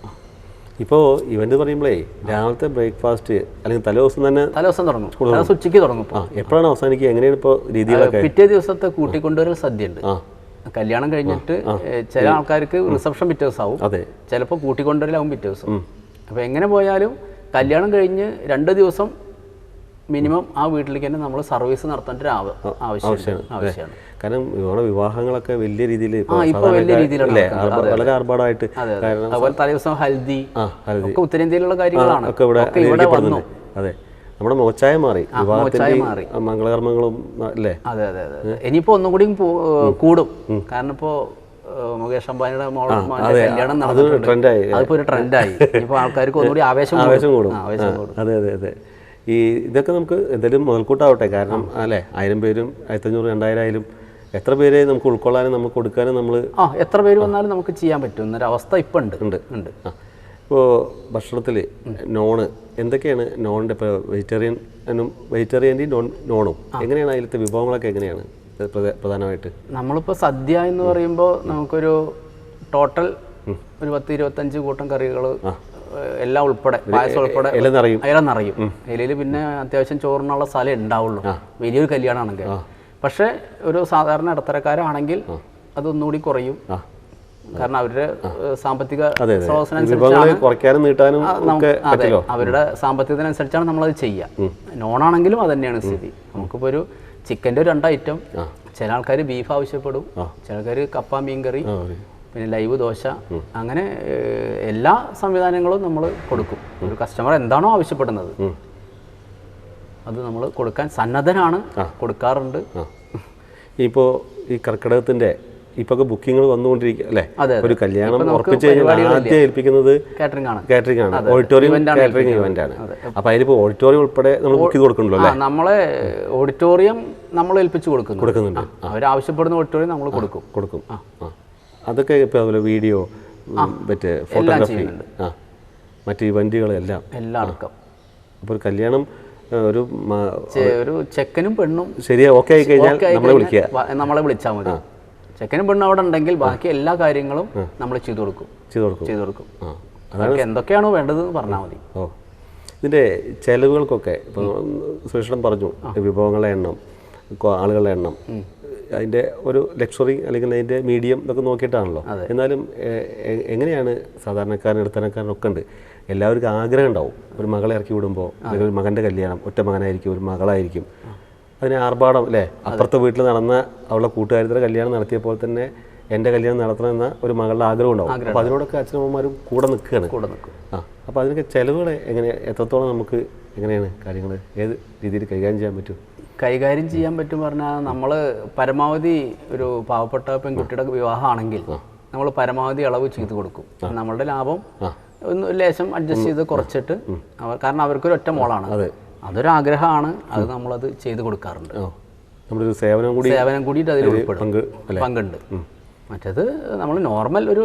ഇപ്പോൾ ഇവന്റ് പറയുമ്പോഴേ രാവിലത്തെ ബ്രേക്ക്ഫാസ്റ്റ് അല്ലെങ്കിൽ തലേ ദിവസം തന്നെ തലേ ദിവസം തുടങ്ങും. ഉച്ചയ്ക്ക് തുടങ്ങും എപ്പോഴാണ് അവസാനിക്കുക? എങ്ങനെയാണ് ഇപ്പോൾ രീതികളൊക്കെ? പിറ്റേ ദിവസത്തെ കൂട്ടിക്കൊണ്ടുവരൽ സദ്യ ഉണ്ട് കല്യാണം കഴിഞ്ഞിട്ട് ചില ആൾക്കാർക്ക് റിസപ്ഷൻ പിറ്റേ ദിവസം ആവും അതെ. ചിലപ്പോൾ കൂട്ടിക്കൊണ്ടുവരലാവും പിറ്റേ ദിവസം. അപ്പോൾ എങ്ങനെ പോയാലും കല്യാണം കഴിഞ്ഞ് രണ്ട് ദിവസം മിനിമം ആ വീട്ടിലേക്ക് തന്നെ നമ്മൾ സർവീസ് നടത്തേണ്ട ഒരു ആവ- ആവശ്യമാണ്. കാരണം വിവാഹങ്ങളൊക്കെ വലിയ രീതിയിൽ വളരെ കാരണം അതുപോലെ തലേ ദിവസം ഹൽദി. ഒക്കെ ഉത്തരേന്ത്യയിലുള്ള കാര്യങ്ങളാണ്. ഒക്കെ ഇവിടെ വന്നു. അതെ. നമ്മുടെ മോച്ചായ മാറി. മംഗളകർമ്മങ്ങളും അല്ലേ അതെ അതെ അതെ ഇനിയിപ്പോ ഒന്നും കൂടി. കൂടും കാരണം ഇപ്പോൾ മുകേഷ് അംബാനിയുടെ മോന്റെ കല്യാണം നടന്നിട്ടുണ്ട്. അതിപ്പോ ഒരു ട്രെൻഡായി ഇപ്പൊ ആൾക്കാർക്ക് ഒന്നുകൂടി ആവേശം ആവേശം കൂടും. ആവേശം കൂടും. അതെ അതെ അതെ. ഈ ഇതൊക്കെ നമുക്ക് എന്തായാലും മുതൽക്കൂട്ടാവട്ടെ. കാരണം അല്ലേ? ആയിരം പേരും ആയിരത്തഞ്ഞൂറ് രണ്ടായിരം ആയാലും എത്ര പേരെ നമുക്ക് ഉൾക്കൊള്ളാനും നമുക്ക് കൊടുക്കാനും നമ്മൾ ആ എത്ര പേര് വന്നാലും നമുക്ക് ചെയ്യാൻ പറ്റും. എന്നൊരവസ്ഥ ഇപ്പം ഉണ്ട്. ഉണ്ട്. ഉണ്ട്. ഇപ്പോൾ ഭക്ഷണത്തിൽ നോണ് എന്തൊക്കെയാണ് നോണിന്റെ ഇപ്പോൾ വെജിറ്റേറിയനും വെജിറ്റേറിയന്റെയും നോൺ നോണും എങ്ങനെയാണ് അതിലത്തെ വിഭവങ്ങളൊക്കെ എങ്ങനെയാണ്? പ്രധാനമായിട്ട്? നമ്മളിപ്പോൾ സദ്യ എന്ന് പറയുമ്പോൾ നമുക്കൊരു ടോട്ടൽ ഒരു പത്ത് ഇരുപത്തഞ്ച് കൂട്ടം കറികൾ എല്ലാം ഉൾപ്പെടെ പായസം ഉൾപ്പെടെ എല്ലാം നിറയും. ഇലയിൽ പിന്നെ അത്യാവശ്യം ചോറിനുള്ള സ്ഥലം ഉണ്ടാവുള്ളൂ. വലിയൊരു കല്യാണമാണെങ്കിൽ പക്ഷേ ഒരു സാധാരണ ഇടത്തരക്കാരാണെങ്കിൽ അതൊന്നുകൂടി കുറയും. കാരണം അവരുടെ സാമ്പത്തിക സ്രോതസ്സിനനുസരിച്ചാണ് അവരുടെ സാമ്പത്തികത്തിനനുസരിച്ചാണ് നമ്മളത് ചെയ്യുക നോണാണെങ്കിലും അത് തന്നെയാണ് സ്ഥിതി. നമുക്കിപ്പോൾ ഒരു ചിക്കന്റെ ഒരു രണ്ട് ഐറ്റം ചില ആൾക്കാർ ബീഫ് ആവശ്യപ്പെടും. ചില ആൾക്കാർ കപ്പ മീൻകറി പിന്നെ ലൈവ് ദോശ. അങ്ങനെ എല്ലാ സംവിധാനങ്ങളും നമ്മൾ കൊടുക്കും. ഒരു കസ്റ്റമർ എന്താണോ ആവശ്യപ്പെടുന്നത്. അത് നമ്മൾ കൊടുക്കാൻ സന്നദ്ധനാണ്. കൊടുക്കാറുണ്ട്. ഇപ്പോൾ ഈ കർക്കിടകത്തിന്റെ ഒക്കെ ബുക്കിങ്ങൾ വന്നുകൊണ്ടിരിക്കുക അല്ലേ? ഒരു കല്യാണം ഇപ്പൊ ഉറപ്പിച്ച് കഴിഞ്ഞാൽ ആദ്യം ഏൽപ്പിക്കുന്നത് കാറ്ററിംഗ് ആണ്. കാറ്ററിംഗ് ആണ്. ഓഡിറ്റോറിയം കാറ്ററിംഗ് ഇവന്റ് ആണ് അപ്പോൾ അതിലിപ്പോ ഓഡിറ്റോറിയം ഉൾപ്പെടെ നമ്മൾ ബുക്ക് ചെയ്ത് കൊടുക്കണല്ലോ നമ്മളെ ഓഡിറ്റോറിയം നമ്മൾ ഏൽപ്പിച്ചു കൊടുക്കുന്നു. കൊടുക്കുന്നുണ്ട്. അവർ ആവശ്യപ്പെടുന്ന ഓഡിറ്റോറിയം നമ്മൾ കൊടുക്കും. കൊടുക്കും. അതൊക്കെ ഇപ്പൊ അതുപോലെ വീഡിയോ മറ്റേ ഫോട്ടോഗ്രാഫി മറ്റ് ഇവന്റുകളെല്ലാം എല്ലാം അടക്കം അപ്പോൾ ഒരു കല്യാണം ഒരു ഒരു ചെക്കനും പെണ്ണും ശരിയാ ഓക്കെ ആയി കഴിഞ്ഞാൽ നമ്മളെ വിളിക്കുക. നമ്മളെ വിളിച്ചാൽ മതി. ചെക്കനും പെണ്ണും അവിടെ ഉണ്ടെങ്കിൽ ബാക്കി എല്ലാ കാര്യങ്ങളും നമ്മൾ ചെയ്തു കൊടുക്കും. ചെയ്തു കൊടുക്കും. ചെയ്തു കൊടുക്കും. അതായത് അതൊക്കെ എന്തൊക്കെയാണോ വേണ്ടത് എന്ന് പറഞ്ഞാൽ മതി. ഓ ഇതിന്റെ ചെലവുകൾക്കൊക്കെ ഇപ്പോൾ സുരക്ഷിതം പറഞ്ഞു വിഭവങ്ങളുടെ എണ്ണം ആളുകളെ ആളുകളുടെ എണ്ണം. അതിന്റെ ഒരു ലക്ഷറി അല്ലെങ്കിൽ അതിന്റെ മീഡിയം ഇതൊക്കെ നോക്കിയിട്ടാണല്ലോ. എന്നാലും എങ്ങനെയാണ് സാധാരണക്കാരൻ ഇടത്തരക്കാരനൊക്കെ ഉണ്ട്. എല്ലാവർക്കും ആഗ്രഹം ഉണ്ടാവും. ഒരു മകളെ ഇറക്കി വിടുമ്പോൾ അല്ലെങ്കിൽ ഒരു മകന്റെ കല്യാണം ഒറ്റ മകനായിരിക്കും ഒരു മകളായിരിക്കും. അതിന് ആർഭാടം അല്ലേ? അപ്പുറത്തെ വീട്ടിൽ നടന്ന അവളുടെ കൂട്ടുകാരുടെ കല്യാണം നടത്തിയപ്പോൾ തന്നെ എന്റെ കല്യാണം നടത്തണമെന്ന ഒരു മകളുടെ ആഗ്രഹം ഉണ്ടാവും. അപ്പോൾ അതിനോടൊക്കെ അച്ഛനമ്മമാരും കൂടെ നിൽക്കുകയാണ്. കൂടെ നിൽക്കും. ആ അപ്പോൾ അതിനൊക്കെ ചിലവുകൾ എങ്ങനെ എത്രത്തോളം നമുക്ക് എങ്ങനെയാണ് കാര്യങ്ങൾ? ഏത് രീതിയിൽ കൈകാര്യം ചെയ്യാൻ പറ്റും? കൈകാര്യം ചെയ്യാൻ പറ്റും പറഞ്ഞാൽ നമ്മൾ പരമാവധി ഒരു പാവപ്പെട്ട പെൺകുട്ടിയുടെ വിവാഹമാണെങ്കിൽ നമ്മൾ പരമാവധി അളവ് ചെയ്ത് കൊടുക്കും. നമ്മളുടെ ലാഭം ഒന്ന് ലേശം അഡ്ജസ്റ്റ് ചെയ്ത് കുറച്ചിട്ട് അവർ കാരണം അവർക്കൊരു ഒറ്റ മോളാണ് അതെ. അതൊരു ആഗ്രഹമാണ് അത് നമ്മളത് ചെയ്ത് കൊടുക്കാറുണ്ട്. സേവനം കൂടി സേവനം കൂടിയിട്ട് അതിൽ ഉൾപ്പെടും. പങ്കുണ്ട്. മറ്റേത് നമ്മൾ നോർമൽ ഒരു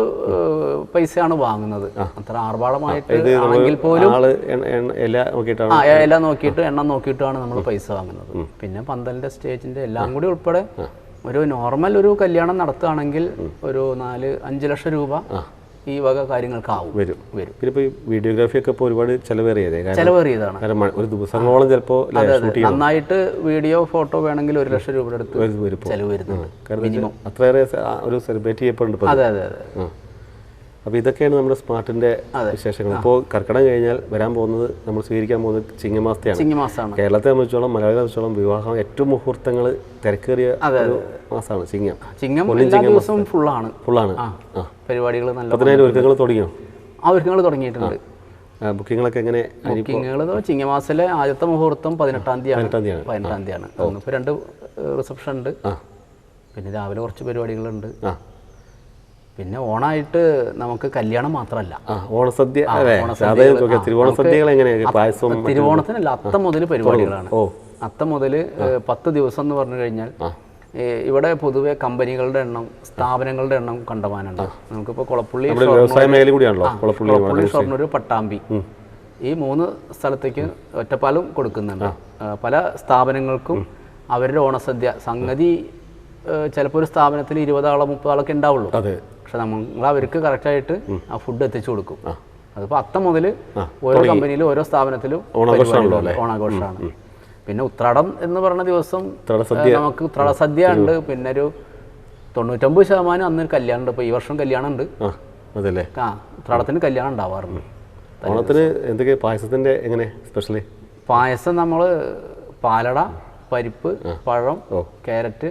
പൈസയാണ് വാങ്ങുന്നത്. അത്ര ആർഭാടമായിട്ട് ആണെങ്കിൽ പോലും എല്ലാം നോക്കിയിട്ട് എണ്ണം നോക്കിയിട്ടാണ് നമ്മൾ പൈസ വാങ്ങുന്നത്. പിന്നെ പന്തലിന്റെ സ്റ്റേജിന്റെ എല്ലാം കൂടി ഉൾപ്പെടെ ഒരു നോർമൽ ഒരു കല്യാണം നടത്തുകയാണെങ്കിൽ ഒരു നാല് അഞ്ച് ലക്ഷം രൂപ ഈ വക കാര്യങ്ങൾക്കാവും. വരും. വരും. പിന്നെ ഇപ്പോൾ വീഡിയോഗ്രാഫി ഒക്കെ ഇപ്പോൾ ഒരുപാട് ചിലവേറിയതേ. ചെലവേറിയതാണ്. ഒരു ദിവസങ്ങളോളം ചിലപ്പോൾ നന്നായിട്ട് വീഡിയോ ഫോട്ടോ വേണമെങ്കിൽ ഒരു ലക്ഷം രൂപയുടെ അടുത്ത് ചെലവ് വരുന്നുണ്ട്. അത്രയേറെ ഒരു സെലിബ്രേറ്റ് ചെയ്യപ്പെടുന്നുണ്ട് അതെ. അതെ അതെ അപ്പോൾ ഇതൊക്കെയാണ് നമ്മുടെ സ്മാർട്ടിന്റെ വിശേഷങ്ങൾ. ഇപ്പോൾ കർക്കിടം കഴിഞ്ഞാൽ വരാൻ പോകുന്നത് നമ്മൾ സ്വീകരിക്കാൻ പോകുന്നത് ചിങ്ങമാസത്തെയാണ്. ചിങ്ങമാസമാണ്. കേരളത്തെ സംബന്ധിച്ചോളം മലയാളികളെ സംബന്ധിച്ചോളം വിവാഹം ഏറ്റവും മുഹൂർത്തങ്ങൾ തിരക്കേറിയ മാസമാണ് ചിങ്ങം. ചിങ്ങം ദിവസവും ഫുള്ളാണ്. ഫുള്ളാണ്. പരിപാടികൾ നല്ല പതിനായിരം ഒരുക്കങ്ങൾ തുടങ്ങിയോ? ആ ഒരുക്കങ്ങൾ തുടങ്ങിയിട്ടുണ്ട്. ആ, ബുക്കിങ്ങളൊക്കെ എങ്ങനെ? ബുക്കിങ്ങുകൾ ചിങ്ങമാസത്തിലെ ആദ്യത്തെ മുഹൂർത്തം പതിനെട്ടാം തീയതി പതിനെട്ടാം തീയതിയാണ്. അന്നിപ്പോൾ രണ്ട് റിസപ്ഷൻ ഉണ്ട് പിന്നെ രാവിലെ കുറച്ച് പരിപാടികളുണ്ട്. ആ. പിന്നെ ഓണായിട്ട് നമുക്ക് കല്യാണം മാത്രമല്ല. ഓണസദ്യ അതെ. ഓണസദ്യകൾ, അതായത് തിരുവോണ സദ്യകൾ എങ്ങനെയാണ് പായസവും തിരുവോണത്തിനല്ല അത്തം മുതൽ പരിപാടികളാണ്. അത്തം മുതൽ പത്ത് ദിവസം എന്ന് പറഞ്ഞു കഴിഞ്ഞാൽ ഇവിടെ പൊതുവെ കമ്പനികളുടെ എണ്ണം സ്ഥാപനങ്ങളുടെ എണ്ണം കണ്ടമാനുണ്ട് നമുക്കിപ്പോൾ കുളപ്പുള്ളി കുളപ്പുള്ളി ഷൊർണൂർ പട്ടാമ്പി. ഈ മൂന്ന് സ്ഥലത്തേക്ക് ഒറ്റപ്പാലും കൊടുക്കുന്നുണ്ട്. പല സ്ഥാപനങ്ങൾക്കും അവരുടെ ഓണസദ്യ. സംഗതി ചിലപ്പോൾ ഒരു സ്ഥാപനത്തിൽ ഇരുപതാളോ മുപ്പതാളൊക്കെ ഉണ്ടാവുള്ളൂ. പക്ഷെ നമ്മൾ അവർക്ക് കറക്റ്റായിട്ട് ആ ഫുഡ് എത്തിച്ചു കൊടുക്കും. അതിപ്പോൾ അത്തം മുതൽ ഓരോ കമ്പനിയിലും ഓരോ സ്ഥാപനത്തിലും. ഓണാഘോഷമാണ്. പിന്നെ ഉത്രാടം എന്ന് പറഞ്ഞ ദിവസം നമുക്ക് ഉത്രാട സദ്യ ഉണ്ട്. പിന്നെ ഒരു തൊണ്ണൂറ്റൊമ്പത് ശതമാനം അന്ന് കല്യാണം ഉണ്ട് ഇപ്പോൾ ഈ വർഷം കല്യാണം ഉണ്ട് ആ അതല്ലേ? ആ ഉത്രാടത്തിന് കല്യാണം ഉണ്ടാവാറുണ്ട്. ഓണത്തിന് എന്തൊക്കെ? പായസത്തിന്റെ എങ്ങനെ? സ്പെഷ്യലി പായസം നമ്മൾ പാലട പരിപ്പ് പഴം കാരറ്റ് ക്യാരറ്റ്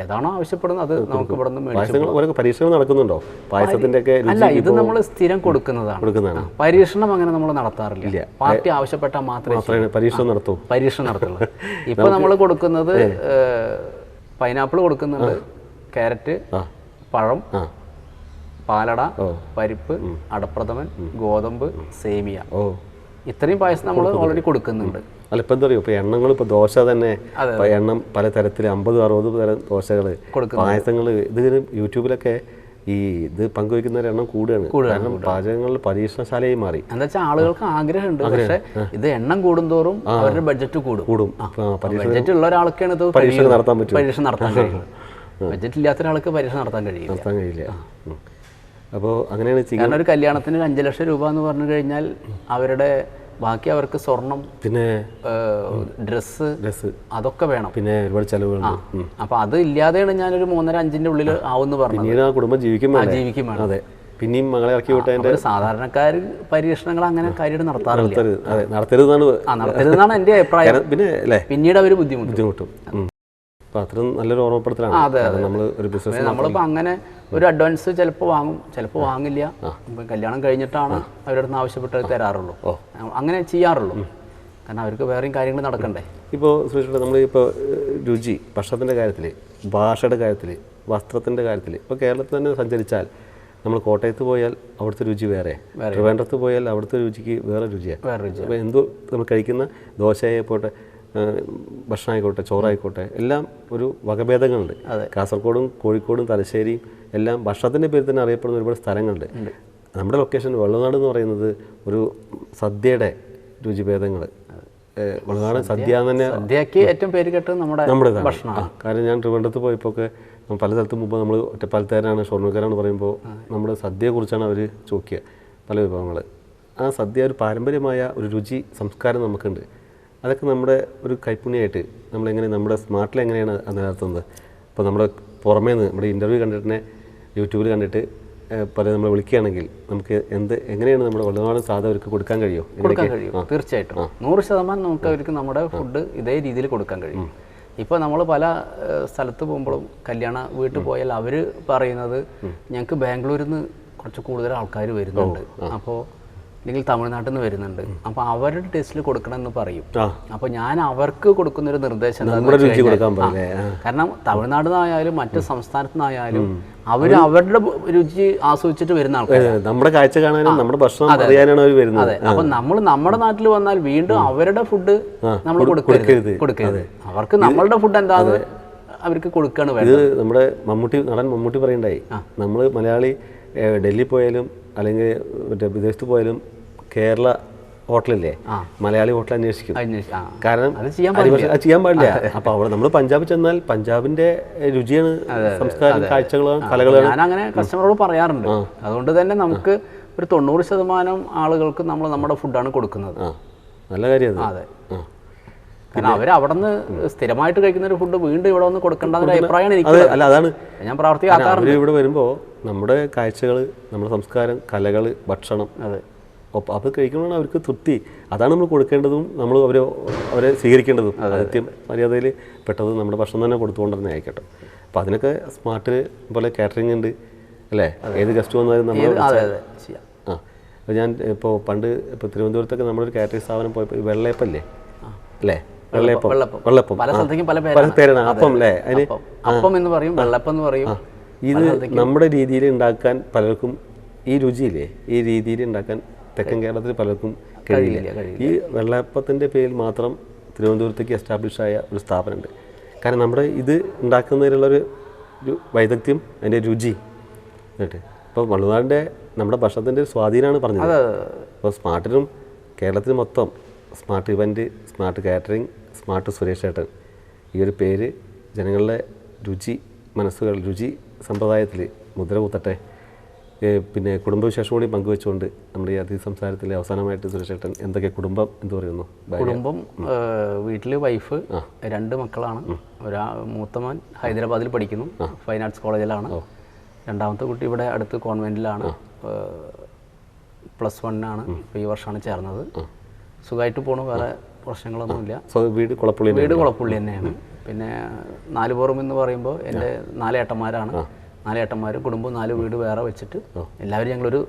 ഏതാണോ ആവശ്യപ്പെടുന്നത്? അത് നമുക്ക് ഇവിടെ നിന്ന് പരീക്ഷകൾ നടക്കുന്നുണ്ടോ? പായസത്തിന്റെ ഒക്കെ അല്ല ഇത് നമ്മൾ സ്ഥിരം കൊടുക്കുന്നതാണ്. പരീക്ഷണം അങ്ങനെ നമ്മൾ നടത്താറില്ല. പാർട്ടി ആവശ്യപ്പെട്ടാൽ മാത്രമേ പരീക്ഷണം നടത്തൂ. പരീക്ഷണം നടത്തുള്ളൂ. ഇപ്പൊ നമ്മൾ കൊടുക്കുന്നത് പൈനാപ്പിൾ കൊടുക്കുന്നുണ്ട്. ക്യാരറ്റ് പഴം പാലട പരിപ്പ് അടപ്രഥമൻ ഗോതമ്പ് സേമിയ. ഓ. ഇത്രയും പായസം നമ്മൾ ഓൾറെഡി കൊടുക്കുന്നുണ്ട്. അല്ല ഇപ്പം എന്താ പറയുക ഇപ്പോൾ എണ്ണങ്ങൾ ഇപ്പോൾ ദോശ തന്നെ എണ്ണം പല തരത്തിൽ അമ്പത് അറുപത് തരം ദോശകൾ പായസങ്ങൾ ഇത് യൂട്യൂബിലൊക്കെ ഈ ഇത് പങ്കുവയ്ക്കുന്നവരുടെ എണ്ണം കൂടുകയാണ്. കാരണം പാചകങ്ങളിൽ പരീക്ഷണശാലയായി മാറി. എന്താ വെച്ചാൽ ആളുകൾക്ക് ആഗ്രഹമുണ്ട് പക്ഷെ ഇത് എണ്ണം കൂടുന്തോറും അവരുടെ ബഡ്ജറ്റ് കൂടും. കൂടും. ബഡ്ജറ്റ് ഉള്ള ഒരാൾക്കാണ് ഇത് പരീക്ഷ നടത്താൻ പറ്റും പരീക്ഷ നടത്താൻ കഴിയും ബഡ്ജറ്റ് ഇല്ലാത്ത ഒരാൾക്ക് പരീക്ഷ നടത്താൻ കഴിയില്ല. നടത്താൻ കഴിയില്ല. അപ്പോൾ അങ്ങനെയാണ് കാരണം ഒരു കല്യാണത്തിന് ഒരു അഞ്ച് ലക്ഷം രൂപ എന്ന് പറഞ്ഞു കഴിഞ്ഞാൽ അവരുടെ ബാക്കി അവർക്ക് സ്വർണം പിന്നെ ഡ്രസ്സ് ഡ്രസ്സ്. അതൊക്കെ വേണം. പിന്നെ ഒരുപാട് ചെലവ്. അപ്പൊ അത് ഇല്ലാതെയാണ് ഞാനൊരു മൂന്നര അഞ്ചിന്റെ ഉള്ളിൽ ആവുമെന്ന് പിന്നീട് ആ കുടുംബം ജീവിക്കും ജീവിക്കും അതെ. പിന്നെയും മകളെ ഇറക്കി വിട്ടതിന്റെ ഒരു സാധാരണക്കാർ പരീക്ഷണങ്ങൾ അങ്ങനെ കാര്യമായിട്ട് നടത്താറില്ല. അതെ നടത്തരുതെന്നാണ് നടത്തരുതെന്നാണ് എന്റെ അഭിപ്രായം. പിന്നെ പിന്നീട് അവർ ബുദ്ധിമുട്ടും. ബുദ്ധിമുട്ടും. അത്രയും നല്ലൊരു ഓർമ്മപ്പെടുത്തലാണ്. നമ്മൾ ഒരു ബിസിനസ് നമ്മളിപ്പോ അങ്ങനെ ഒരു അഡ്വാൻസ് ചിലപ്പോൾ വാങ്ങും. ചിലപ്പോൾ വാങ്ങില്ല. കല്യാണം കഴിഞ്ഞിട്ടാണ് അവരുടെ അടുത്ത് ആവശ്യപ്പെട്ട് തരാറുള്ളൂ. അങ്ങനെ ചെയ്യാറുള്ളൂ. കാരണം അവർക്ക് വേറെയും കാര്യങ്ങൾ നടക്കണ്ടേ? ഇപ്പോൾ സുരേഷ് നമ്മളിപ്പോൾ രുചി ഭക്ഷണത്തിന്റെ കാര്യത്തിൽ ഭാഷയുടെ കാര്യത്തിൽ വസ്ത്രത്തിന്റെ കാര്യത്തിൽ ഇപ്പോൾ കേരളത്തിൽ തന്നെ സഞ്ചരിച്ചാൽ നമ്മൾ കോട്ടയത്ത് പോയാൽ അവിടുത്തെ രുചി വേറെ. ട്രിവാൻഡ്രത്ത് പോയാൽ അവിടുത്തെ രുചിക്ക് വേറെ രുചിയാണ് വേറെ രുചി അപ്പോൾ എന്തോ നമ്മൾ കഴിക്കുന്ന ദോശയെ പോട്ടെ ഭക്ഷണമായിക്കോട്ടെ ചോറായിക്കോട്ടെ എല്ലാം ഒരു വകഭേദങ്ങളുണ്ട്. കാസർഗോഡും കോഴിക്കോടും തലശ്ശേരിയും എല്ലാം ഭക്ഷണത്തിന്റെ പേരിൽ തന്നെ അറിയപ്പെടുന്ന ഒരുപാട് സ്ഥലങ്ങളുണ്ട്. നമ്മുടെ ലൊക്കേഷൻ വെള്ളനാട് എന്ന് പറയുന്നത് ഒരു സദ്യയുടെ രുചിഭേദങ്ങൾ വെള്ളനാട് സദ്യ തന്നെ സദ്യക്ക് ഏറ്റവും പേര് കേട്ടത് നമ്മുടെ നമ്മുടെ ആ, കാരണം ഞാൻ ട്രിവാൻഡ്രത്ത് പോയപ്പോൾ ഒക്കെ പല സ്ഥലത്തും മുമ്പ് നമ്മൾ ഒറ്റപ്പാലത്തേരാണ് ഷൊർണൂർക്കാരാണ് പറയുമ്പോൾ നമ്മുടെ സദ്യയെക്കുറിച്ചാണ് അവർ ചോദിക്കുക പല വിഭവങ്ങൾ ആ സദ്യ ഒരു പാരമ്പര്യമായ ഒരു രുചി സംസ്കാരം നമുക്കുണ്ട്. അതൊക്കെ നമ്മുടെ ഒരു കൈപ്പുണ്യമായിട്ട് നമ്മളെങ്ങനെ നമ്മുടെ സ്മാർട്ടിൽ എങ്ങനെയാണ് അത് നിലനിർത്തുന്നത് ഇപ്പോൾ നമ്മുടെ പുറമേ നിന്ന് നമ്മുടെ ഇന്റർവ്യൂ കണ്ടിട്ട് തന്നെ യൂട്യൂബിൽ കണ്ടിട്ട് പല നമ്മൾ വിളിക്കുകയാണെങ്കിൽ നമുക്ക് എന്ത് എങ്ങനെയാണ് നമ്മുടെ വളരെ സാധനം അവർക്ക് കൊടുക്കാൻ കഴിയുമോ? കൊടുക്കാൻ കഴിയും തീർച്ചയായിട്ടും. നൂറ് ശതമാനം നമുക്ക് അവർക്ക് നമ്മുടെ ഫുഡ് ഇതേ രീതിയിൽ കൊടുക്കാൻ കഴിയും. ഇപ്പോൾ നമ്മൾ പല സ്ഥലത്ത് പോകുമ്പോഴും കല്യാണ വീട്ടിൽ പോയാൽ അവർ പറയുന്നത് ഞങ്ങൾക്ക് ബാംഗ്ലൂരിൽ നിന്ന് കുറച്ച് കൂടുതൽ ആൾക്കാർ വരുന്നുണ്ട്. അപ്പോൾ അല്ലെങ്കിൽ തമിഴ്നാട്ടിൽ നിന്ന് വരുന്നുണ്ട്. അപ്പോൾ അവരുടെ ടേസ്റ്റിൽ കൊടുക്കണമെന്ന് പറയും. അപ്പൊ അപ്പോൾ ഞാൻ അവർക്ക് കൊടുക്കുന്ന ഒരു നിർദ്ദേശം കാരണം തമിഴ്നാട് നിന്നായാലും മറ്റു സംസ്ഥാനത്തു നിന്നായാലും അവർ അവരുടെ രുചി ആസ്വദിച്ചിട്ട് വരുന്ന ആൾക്കാർ നമ്മുടെ കാഴ്ച കാണാനും നമ്മുടെ ഭക്ഷണം അറിയാനാണ് അവർ വരുന്നത്. അതെ. അപ്പൊ നമ്മൾ നമ്മുടെ നാട്ടിൽ വന്നാൽ വീണ്ടും അവരുടെ ഫുഡ് നമ്മൾ കൊടുക്കരുത്. കൊടുക്കരുത്. അവർക്ക് നമ്മളുടെ ഫുഡ് എന്താന്ന് അവർക്ക് കൊടുക്കാണ് ഇത് നമ്മുടെ മമ്മൂട്ടി നടൻ മമ്മൂട്ടി പറയണ്ടായി. നമ്മൾ മലയാളി ഡൽഹി പോയാലും അല്ലെങ്കിൽ മറ്റേ വിദേശത്ത് പോയാലും കേരള ഹോട്ടലില്ലേ? മലയാളി ഹോട്ടൽ അന്വേഷിക്കും. കാരണം അത് ചെയ്യാൻ പാടില്ല. അപ്പൊ അവിടെ നമ്മൾ പഞ്ചാബ് ചെന്നാൽ പഞ്ചാബിന്റെ രുചിയാണ് സംസ്കാരം കാഴ്ചകളാണ് കലകളാണ്. ഞാൻ അങ്ങനെ കസ്റ്റമറോട് പറയാറുണ്ട്. അതുകൊണ്ട് തന്നെ നമുക്ക് ഒരു തൊണ്ണൂറ് ശതമാനം ആളുകൾക്ക് നമ്മൾ നമ്മുടെ ഫുഡാണ് കൊടുക്കുന്നത്. നല്ല കാര്യമാണ് അതെ. കാരണം അവർ അവിടെ നിന്ന് സ്ഥിരമായിട്ട് കഴിക്കുന്ന ഒരു ഫുഡ് വീണ്ടും ഇവിടെ വന്ന് കൊടുക്കേണ്ടെന്നൊരു അഭിപ്രായമാണ് എനിക്ക് അല്ല അതാണ്. ഞാൻ പ്രാർത്ഥിക്കാറുണ്ട് ഇവിടെ വരുമ്പോൾ നമ്മുടെ കാഴ്ചകൾ നമ്മുടെ സംസ്കാരം കലകൾ ഭക്ഷണം അതെ. അത് കഴിക്കുമ്പോഴാണ് അവർക്ക് തൃപ്തി. അതാണ് നമ്മൾ കൊടുക്കേണ്ടതും നമ്മൾ അവരെ അവരെ സ്വീകരിക്കേണ്ടതും. ആദ്യം മര്യാദയിൽ പെട്ടത് നമ്മുടെ ഭക്ഷണം തന്നെ കൊടുത്തുകൊണ്ട് തന്നെ ആയിക്കോട്ടെ. അപ്പോൾ അതിനൊക്കെ സ്മാർട്ട് പോലെ കാറ്ററിംഗ് ഉണ്ട് അല്ലേ? ഏത് ഗസ്റ്റ് വന്നാലും നമ്മൾ ആ അപ്പോൾ ഞാൻ ഇപ്പോൾ പണ്ട് ഇപ്പോൾ തിരുവനന്തപുരത്തൊക്കെ നമ്മളൊരു കാറ്ററിംഗ് സ്ഥാപനം പോയപ്പോൾ വെള്ളയപ്പല്ലേ? അല്ലേ? വെള്ളപ്പം. വെള്ളപ്പം. പല. സ്ഥലത്തേക്കും പല പല പേരാണ്. അപ്പം അല്ലേ? അതിന് അപ്പം. എന്ന് പറയും വെള്ളപ്പം എന്ന് പറയും ഇത് നമ്മുടെ രീതിയിൽ ഉണ്ടാക്കാൻ പലർക്കും ഈ രുചിയില്ലേ? ഈ രീതിയിൽ ഉണ്ടാക്കാൻ തെക്കൻ കേരളത്തിൽ പലർക്കും കഴിയില്ല. ഈ വെള്ളപ്പത്തിന്റെ പേരിൽ മാത്രം തിരുവനന്തപുരത്തേക്ക് എസ്റ്റാബ്ലിഷ് ആയ ഒരു സ്ഥാപനമുണ്ട്. കാരണം നമ്മുടെ ഇത് ഉണ്ടാക്കുന്നതിലുള്ളൊരു ഒരു വൈദഗ്ധ്യം അതിന്റെ രുചി. എന്നിട്ട് ഇപ്പോൾ വള്ളുനാടിന്റെ നമ്മുടെ ഭക്ഷണത്തിന്റെ ഒരു സ്വാധീനമാണ് പറഞ്ഞത്. അപ്പോൾ സ്മാർട്ടിനും കേരളത്തിൽ മൊത്തം smart event smart catering smart Suresh ചേട്ടൻ ഈ ഒരു പേര് ജനങ്ങളുടെ രുചി മനസ്സുകൾ രുചി സമ്പ്രദായത്തിൽ മുദ്ര കുത്തട്ടെ പിന്നെ കുടുംബവിശേഷം കൂടി പങ്കുവെച്ചുകൊണ്ട് നമ്മുടെ ഈ അതിഥി സംസാരത്തിൽ അവസാനമായിട്ട് സുരേഷ് ചേട്ടൻ എന്തൊക്കെ കുടുംബം എന്ന് പറയുന്നു? കുടുംബം വീട്ടിൽ വൈഫ് രണ്ട് മക്കളാണ്. ഒരാ മൂത്തമാൻ ഹൈദരാബാദിൽ പഠിക്കുന്നു ഫൈൻ ആർട്സ് കോളേജിലാണ്. രണ്ടാമത്തെ കുട്ടി ഇവിടെ അടുത്ത് കോൺവെന്റിലാണ് പ്ലസ് വണ്ണാണ് ഇപ്പോൾ ഈ വർഷമാണ് ചേർന്നത്. സുഖമായിട്ട് പോണു. വേറെ പ്രശ്നങ്ങളൊന്നുമില്ല. വീട് കുളപ്പുള്ളി വീട് കുളപ്പുള്ളി തന്നെയാണ്. പിന്നെ നാല് പുറം എന്ന് പറയുമ്പോൾ എന്റെ നാല് ഏട്ടന്മാരാണ്. നാല് ഏട്ടന്മാരും കുടുംബം നാല് വീട് വേറെ വെച്ചിട്ട് എല്ലാവരും ഞങ്ങളൊരു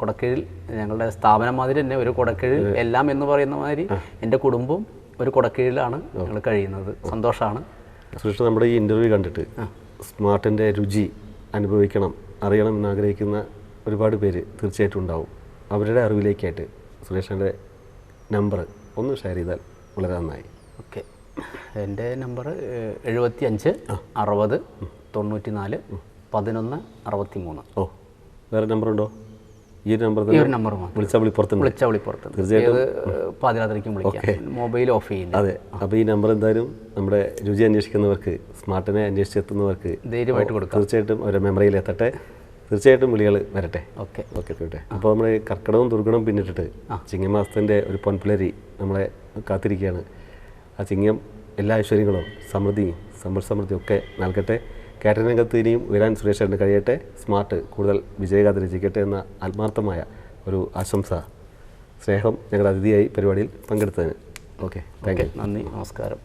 കുടക്കീഴിൽ ഞങ്ങളുടെ സ്ഥാപനം മാതിരി തന്നെ ഒരു കുടക്കീഴിൽ എല്ലാം എന്ന് പറയുന്ന മാതിരി എന്റെ കുടുംബം ഒരു കുടക്കീഴിലാണ് ഞങ്ങൾ കഴിയുന്നത്. സന്തോഷമാണ് സുരേഷ് നമ്മുടെ ഈ ഇന്റർവ്യൂ കണ്ടിട്ട് സ്മാർട്ടിന്റെ രുചി അനുഭവിക്കണം അറിയണം എന്ന് ആഗ്രഹിക്കുന്ന ഒരുപാട് പേര് തീർച്ചയായിട്ടും ഉണ്ടാവും. അവരുടെ അറിവിലേക്കായിട്ട് സുരേഷിന്റെ നമ്പർ ഒന്ന് ഷെയർ ചെയ്താൽ വളരെ നന്നായി. ഓക്കെ. എന്റെ നമ്പർ എഴുപത്തി അഞ്ച് അറുപത് തൊണ്ണൂറ്റി നാല് പതിനൊന്ന് അറുപത്തി മൂന്ന് ഓ വേറെ നമ്പറുണ്ടോ ഈ ഒരു നമ്പർ ഈ ഒരു നമ്പർ വിളിച്ചാൽ വിളിപ്പുറത്ത് വിളിച്ച വിളിപ്പുറത്ത് തീർച്ചയായിട്ടും. പാതിരാത്രിക്കും വിളിക്കാം. മൊബൈൽ ഓഫ് ചെയ്യുന്നു അതെ. അപ്പോൾ ഈ നമ്പർ എന്തായാലും നമ്മുടെ രുചി അന്വേഷിക്കുന്നവർക്ക് സ്മാർട്ടിനെ അന്വേഷിച്ചെത്തുന്നവർക്ക് ധൈര്യമായിട്ട് കൊടുക്കാം. തീർച്ചയായിട്ടും അവരുടെ മെമ്മറിയിൽ എത്തട്ടെ. തീർച്ചയായിട്ടും വിളികൾ വരട്ടെ. ഓക്കെ. ഓക്കെ പോട്ടെ അപ്പോൾ നമ്മൾ കർക്കിടവും ദുർഗണവും പിന്നിട്ടിട്ട് ചിങ്ങമാസത്തിന്റെ ഒരു പൊൻപുലരി നമ്മളെ കാത്തിരിക്കുകയാണ്. ആ ചിങ്ങം എല്ലാ ഐശ്വര്യങ്ങളും സമൃദ്ധിയും സമ്പൽ സമൃദ്ധിയും ഒക്കെ നൽകട്ടെ. കാറ്ററിംഗ് രംഗത്ത് ഇനിയും ഉയരാൻ സുരേഷേട്ടന് കഴിയട്ടെ. സ്മാർട്ട് കൂടുതൽ വിജയഗാഥ രചിക്കട്ടെ എന്ന ആത്മാർത്ഥമായ ഒരു ആശംസ സ്നേഹം ഞങ്ങളുടെ അതിഥിയായി പരിപാടിയിൽ പങ്കെടുത്തതിന്. Okay thank you. നന്ദി നമസ്കാരം.